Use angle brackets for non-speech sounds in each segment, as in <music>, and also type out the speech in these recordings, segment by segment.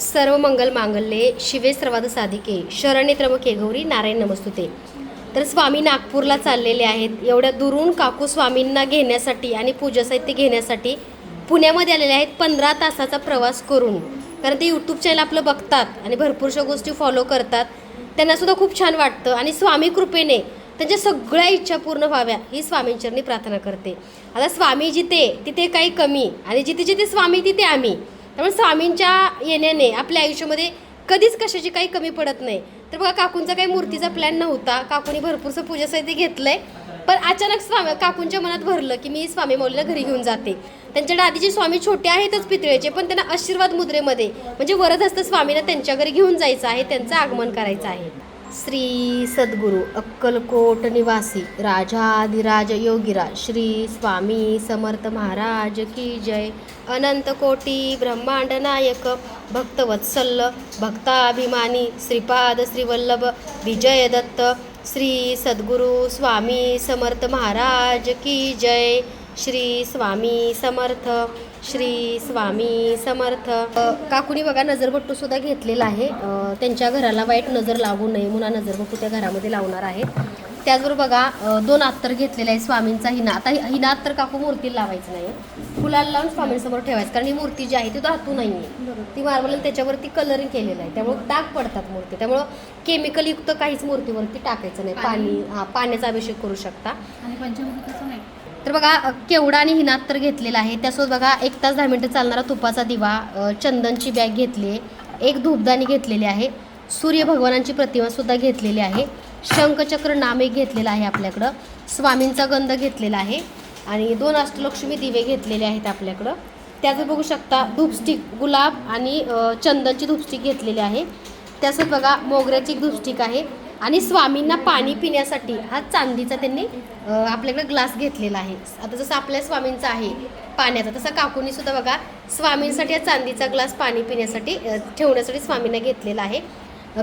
सर्व मंगल मांगल्ये शिवे सर्वाद साधिके शरण्य त्रमके गौरी नारायण नमस्तुते. तर स्वामी नागपूरला चाललेले आहेत. एवढ्या दुरून काकू स्वामींना घेण्यासाठी आणि पूजा साहित्य घेण्यासाठी पुण्यामध्ये आलेले आहेत पंधरा तासाचा प्रवास करून. कारण ते यूट्यूब चॅनल आपलं बघतात आणि भरपूरशा गोष्टी फॉलो करतात. त्यांनासुद्धा खूप छान वाटतं आणि स्वामी कृपेने त्यांच्या सगळ्या इच्छा पूर्ण व्हाव्या ही स्वामींचरणी प्रार्थना करते. आता स्वामी जिथे तिथे काही कमी आणि जिथे जिथे स्वामी तिथे आम्ही. त्यामुळे स्वामींच्या येण्याने आपल्या आयुष्यामध्ये कधीच कशाची काही कमी पडत नाही. तर बघा काकूंचा काही मूर्तीचा प्लॅन नव्हता. काकूनी भरपूरसं पूजा साहित्य घेतलंय. पण अचानक स्वामी काकूंच्या मनात भरलं की मी स्वामी मौलीला घरी घेऊन जाते. त्यांच्या आधीचे स्वामी छोटे आहेतच पितळेचे पण त्यांना आशीर्वाद मुद्रेमध्ये म्हणजे वरदहस्त स्वामीला त्यांच्या घरी घेऊन जायचं आहे त्यांचं आगमन करायचं आहे. श्री सद्गुरू अक्कलकोट निवासी राजाधिराज योगीराज श्री स्वामी समर्थ महाराज की जय. अनंत कोटी ब्रह्मांड नायक भक्तवत्सल भक्ताभिमानी श्रीपाद श्रीवल्लभ विजय दत्त श्री सद्गुरू स्वामी समर्थ महाराज की जय. श्री स्वामी समर्थ श्री स्वामी समर्थ. अ, काकुनी बघा नजरबट्टू सुद्धा घेतलेला आहे. त्यांच्या घराला वाईट नजर लागू नये म्हणून नजरबट्टू त्या घरामध्ये लावणार आहे. त्याचबरोबर बघा दोन अत्तर घेतलेले आहे स्वामींचा हिना. आता हि- हिना अत्तर काकू मूर्तीला लावायचं नाही फुलाला लावून स्वामींसमोर ठेवायचं. कारण ही मूर्ती जी आहे ती धातू नाही आहे ती मार्बल त्याच्यावरती कलरिंग केलेलं आहे. त्यामुळे डाग पडतात मूर्ती. त्यामुळं केमिकलयुक्त काहीच मूर्तीवरती टाकायचं नाही. पाणी. हा पाण्याचा अभिषेक करू शकता. आणि तर बघा केवडा आणि हिनात तर घेतलेला आहे. त्यासोबत बघा एक तास दहा मिनटं चालणारा तुपाचा दिवा चंदनची बॅग घेतली आहे. एक धूपदाणी घेतलेली आहे. सूर्य भगवानांची प्रतिमासुद्धा घेतलेली आहे. शंखचक्र नाम एक घेतलेलं आहे आपल्याकडं. स्वामींचा गंध घेतलेला आहे. आणि दोन अष्टलक्ष्मी दिवे घेतलेले आहेत आपल्याकडं. त्याचं बघू शकता धूपस्टिक गुलाब आणि चंदनची धूपस्टिक घेतलेली आहे. त्यासोबत बघा मोगऱ्याची एक धूपस्टिक आहे. आणि स्वामींना पाणी पिण्यासाठी हा चांदीचा त्यांनी आपल्याकडे ग्लास घेतलेला आहे. आता जसं आपल्या स्वामींचा आहे पाण्याचा तसा काकूनी सुद्धा बघा स्वामींसाठी हा चांदीचा ग्लास पाणी पिण्यासाठी ठेवण्यासाठी स्वामींना घेतलेला आहे.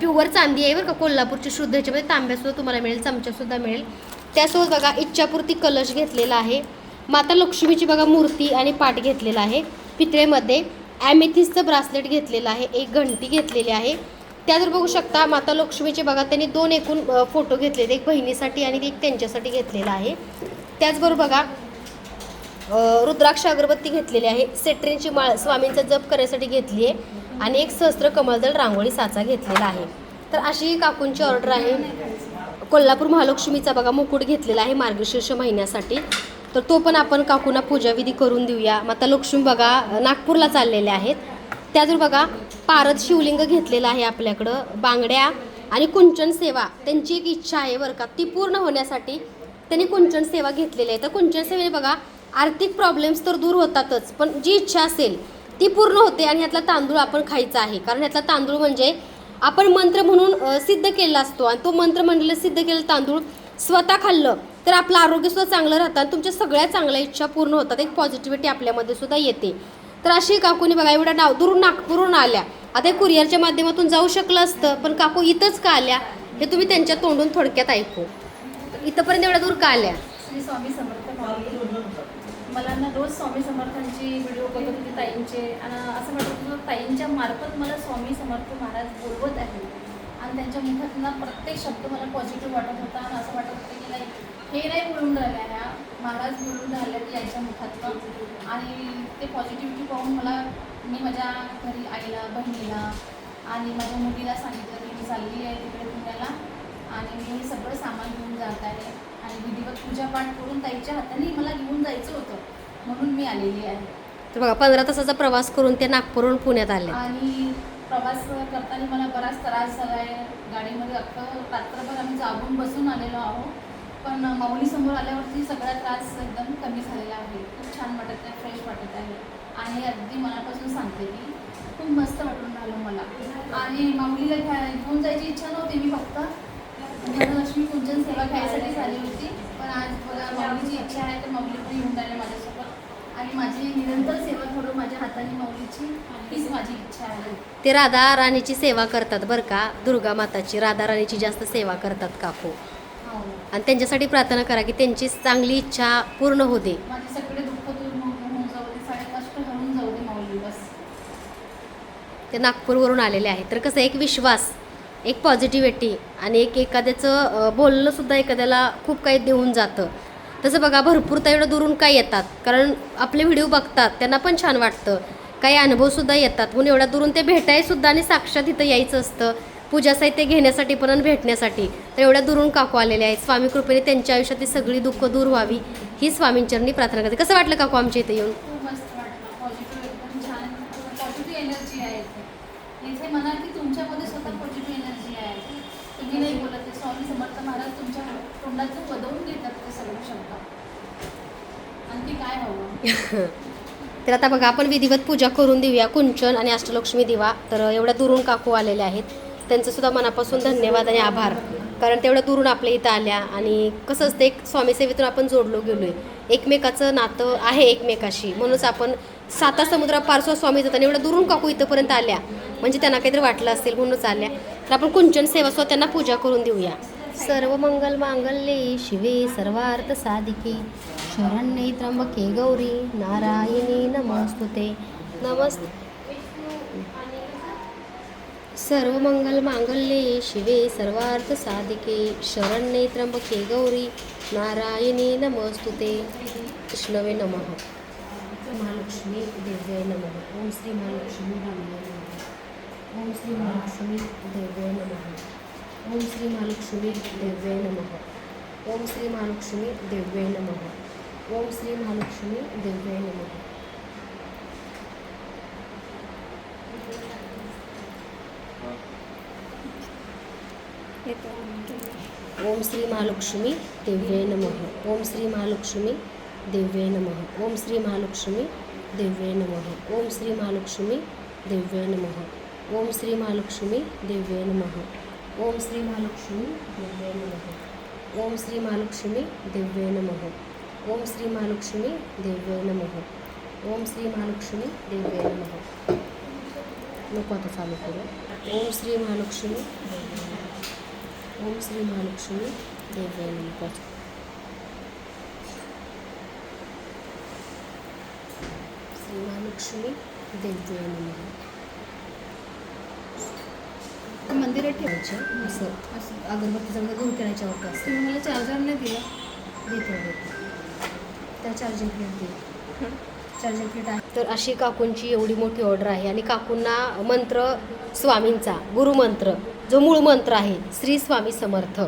प्युअर चांदी आहे बरं का कोल्हापूरची शुद्ध ह्याच्यामध्ये तांब्यासुद्धा तुम्हाला मिळेल चमचासुद्धा मिळेल. त्यासोबत बघा इच्छापूर्ती कलश घेतलेला आहे. माता लक्ष्मीची बघा मूर्ती आणि पाठ घेतलेला आहे. पितळेमध्ये ॲमेथिसचं ब्रासलेट घेतलेलं आहे एक घंटी घेतलेली आहे. त्या जर बघू शकता माता लक्ष्मीचे बघा त्यांनी दोन एकूण फोटो घेतलेत. एक बहिणीसाठी आणि एक त्यांच्यासाठी घेतलेला आहे. त्याचबरोबर बघा रुद्राक्ष अगरबत्ती घेतलेली आहे. सेट्रिनची माळ स्वामींचा जप करण्यासाठी घेतली आहे. आणि एक सहस्त्र कमळदळ रांगोळी साचा घेतलेला आहे. तर अशी ही काकूंची ऑर्डर आहे. कोल्हापूर महालक्ष्मीचा बघा मुकुट घेतलेला आहे मार्गशीर्ष महिन्यासाठी. तर तो पण आपण काकूंना पूजाविधी करून देऊया. माता लक्ष्मी बघा नागपूरला चाललेल्या आहेत. त्याजून बघा पारद शिवलिंग घेतलेलं आहे आपल्याकडं बांगड्या आणि कुंचन सेवा. त्यांची एक इच्छा आहे बरं का ती पूर्ण होण्यासाठी त्यांनी कुंचन सेवा घेतलेली आहे. तर कुंचन सेवेने बघा आर्थिक प्रॉब्लेम्स तर दूर होतातच पण जी इच्छा असेल ती पूर्ण होते आणि ह्यातला तांदूळ आपण खायचा आहे. कारण ह्यातला तांदूळ म्हणजे आपण मंत्र म्हणून सिद्ध केलेला असतो आणि तो मंत्र म्हणलेलं सिद्ध केलेलं तांदूळ स्वतः खाल्लं तर आपलं आरोग्यसुद्धा चांगलं राहतं आणि तुमच्या सगळ्या चांगल्या इच्छा पूर्ण होतात. एक पॉझिटिव्हिटी आपल्यामध्ये सुद्धा येते. तर अशी काकूनी बघा एवढ्या नाव दुरून नागपूरहून आल्या. आता कुरिअरच्या माध्यमातून जाऊ शकलं असतं पण काकू इथंच का आल्या हे तुम्ही त्यांच्या तोंडून थोडक्यात ऐकू. इथंपर्यंत एवढ्या दूर का आल्या? श्री स्वामी समर्थ मला ना रोज स्वामी समर्थांची व्हिडिओ बघत होती ताईंचे आणि असं वाटत होतं ताईंच्या मार्फत मला स्वामी समर्थ महाराज बोलवत आहे आणि त्यांच्या मुखात ना प्रत्येक शब्द मला पॉझिटिव्ह वाटत होता आणि असं वाटत होतं की नाही हे नाही बोलून राहिल्या ह्या. महाराज बोलून राहिल्या की यांच्या मुखातनं आणि ते पॉझिटिव्हिटी पाहून मला मी माझ्या घरी आईला बहिणीला आणि माझ्या मुलीला सांगितलं की मी चालली आहे तिकडे पुण्याला आणि मी हे सगळं सामान घेऊन जात आहे आणि विधिवत पूजापाठ करून ताईच्या हाताने मला घेऊन जायचं होतं. म्हणून मी आलेली आहे. तर बघा पंधरा तासाचा प्रवास करून ते नागपूरहून पुण्यात आले. आणि प्रवास करताना मला बराच त्रास झाला आहे गाडीमध्ये अख्खं रात्रभर आम्ही जागून बसून आलेलो आहोत. पण माऊलीसमोर आल्यावरती सगळा त्रास एकदम कमी झालेला आहे. खूप छान वाटत आहे फ्रेश वाटत आहे. आणि अगदी मनापासून सांगते की खूप मस्त वाटून राहिलं मला. आणि माऊलीला घ्या घेऊन जायची इच्छा नव्हती मी फक्त धनलक्ष्मी पूजन सेवा घ्यायसाठी झाली होती. पण आज बघा माऊलीची इच्छा आहे तर माऊली पण येऊन राहिले माझ्यासोबत. आणि माझी निरंतर सेवा करून माझ्या हाताने माऊलीची हीच माझी इच्छा आहे. ते राधा राणीची सेवा करतात बरं का? दुर्गा माताची राधा राणीची जास्त सेवा करतात काकू. आणि त्यांच्यासाठी प्रार्थना करा की त्यांची चांगली इच्छा पूर्ण होते दे. ते नागपूरवरून आलेले आहेत. तर कसं एक विश्वास एक पॉझिटिव्हिटी आणि एक एखाद्याचं बोलणंसुद्धा एखाद्याला खूप काही देऊन जातं. तसं बघा भरपूर तर एवढं दुरून काय येतात. कारण आपले व्हिडिओ बघतात त्यांना पण छान वाटतं. काही अनुभवसुद्धा येतात. म्हणून एवढ्या दुरून ते भेटायसुद्धा आणि साक्षात इथं यायचं असतं. पूजा साहित्य घेण्यासाठी पण भेटण्यासाठी. तर एवढ्या दुरून काकू आलेले आहेत. स्वामी कृपेने त्यांच्या आयुष्यातली सगळी दुःख दूर व्हावी ही स्वामींचरणी प्रार्थना करते. कसं वाटलं काकू आमच्या इथे येऊन? <laughs> तर आता बघा आपण विधिवत पूजा करून देऊया. कुंचन आणि अष्टलक्ष्मी दिवा. तर एवढ्या दुरून काकू आलेल्या आहेत. त्यांचं सुद्धा मनापासून धन्यवाद आणि आभार. कारण तेवढ्या दुरून आपल्या इथं आल्या आणि कसं असतं एक स्वामीसेवेतून आपण जोडलो गेलो आहे एकमेकाचं नातं आहे एकमेकाशी. म्हणूनच आपण साता समुद्रा पारसो स्वामी जातात आणि एवढ्या दुरून काकू इथंपर्यंत आल्या. म्हणजे त्यांना काहीतरी वाटलं असेल म्हणूनच आल्या. तर आपण कुंचन सेवा सुद्धा त्यांना पूजा करून देऊया. सर्व मंगल मांगल्ये शिवे सर्वार्थ साधिके. शरण्ये त्र्यंबके गौरी नारायणी नमस्तुते. नमस्ते. सर्व मंगल मांगल्ये शिवे सर्वार्थ साधिके शरण्ये त्र्यंबके गौरी नारायणी नमस्तुते विष्णवे नमः महालक्ष्मी देव्यै नमः ओम श्री महालक्ष्मी देव्यै नमः ओम श्री महालक्ष्मी देव्यै नमः ओम श्री महालक्ष्मी देव्यै नमः ओम श्री महालक्ष्मी देव्यै नमः ओम श्री महालक्ष्मी देव्यै नमः ओम श्री महालक्ष्मी देव्यै नमः ओम श्री महालक्ष्मी देव्यै नमः ओम श्री महालक्ष्मी देव्यै नमः ओम श्री महालक्ष्मी देव्यै नमः ओम श्री महालक्ष्मी देव्यै नमः ओम श्री महालक्ष्मी देव्यै नमः ओम श्री महालक्ष्मी देव्यै नमः ओम श्री महालक्ष्मी देव्यै नमः ओम श्री महालक्ष्मी देव्यै नमः नको आता चालू करू ओम श्री महालक्ष्मी देव्यै नमः ओम श्री महालक्ष्मी नमः श्री महालक्ष्मी नमः मंदिरात ठेव. ठेवायचे असं. असं. अगरबत्ती चांगलं दूर करायच्यावरती असं तुम्ही मला चार्जर नाही दिलं. देते देते. त्या चार्जिंग प्लेट दे. चार्जिंग प्लेट आहे. तर अशी काकूंची एवढी मोठी ऑर्डर आहे आणि काकूंना मंत्र स्वामींचा गुरुमंत्र जो मूळ मंत्र आहे श्री स्वामी समर्थ.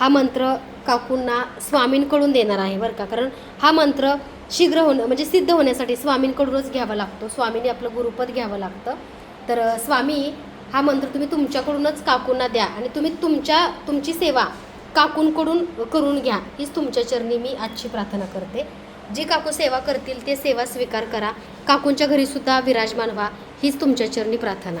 हा मंत्र काकूंना स्वामींकडून देणार आहे बरं का. कारण हा मंत्र शीघ्र होणं म्हणजे सिद्ध होण्यासाठी स्वामींकडूनच घ्यावा लागतो. स्वामीने आपलं गुरुपद घ्यावं लागतं. तर स्वामी हा मंत्र तुम्ही तुमच्याकडूनच काकूंना द्या आणि तुम्ही तुमच्या तुमची सेवा काकूंकडून करून घ्या. हीच तुमच्या चरणी मी आजची प्रार्थना करते. जे काकू सेवा करतील ते सेवा स्वीकार करा. काकूंच्या घरीसुद्धा विराजमान व्हा. हीच तुमच्या चरणी प्रार्थना.